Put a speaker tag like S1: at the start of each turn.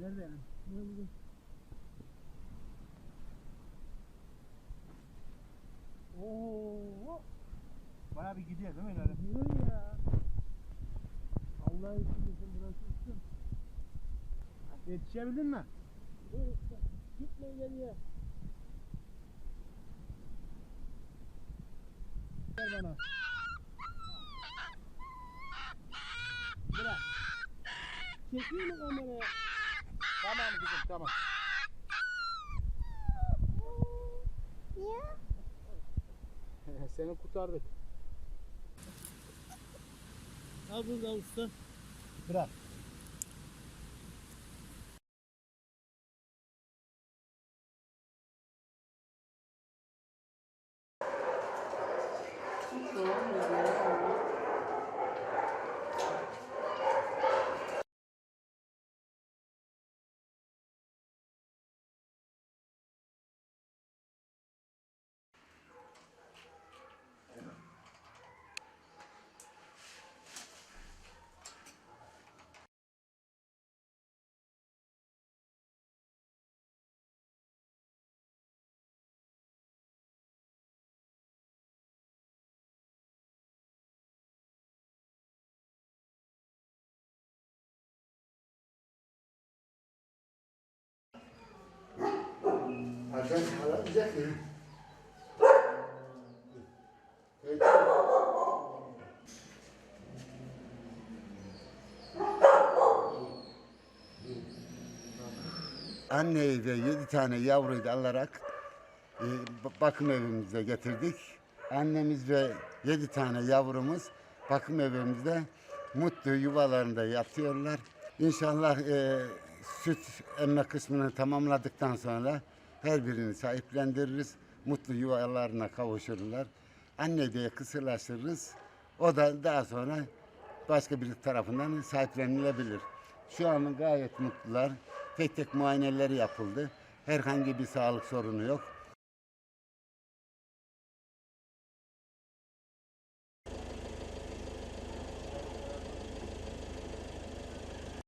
S1: Nerede? Nerede? Oo,
S2: Bayağı bir gidiyor değil mi ileri?
S1: diyor ya. Allah için burası üstün.
S2: Yetişebildin mi?
S1: Gitme ileriye. Ver bana. Bırak. Çekiyor mu kameraya?
S2: Tamam kızım tamam. Seni kurtardık.
S1: Al burada usta.
S2: Bırak.
S3: Cửa. Mi? Anneyi ve yedi tane yavruyu da alarak e, ba- bakım evimize getirdik. Annemiz ve yedi tane yavrumuz bakım evimizde mutlu yuvalarında yatıyorlar. İnşallah e, süt emme kısmını tamamladıktan sonra her birini sahiplendiririz. Mutlu yuvalarına kavuşurlar. Anne diye kısırlaştırırız. O da daha sonra başka bir tarafından sahiplenilebilir. Şu an gayet mutlular. Tek tek muayeneleri yapıldı. Herhangi bir sağlık sorunu yok.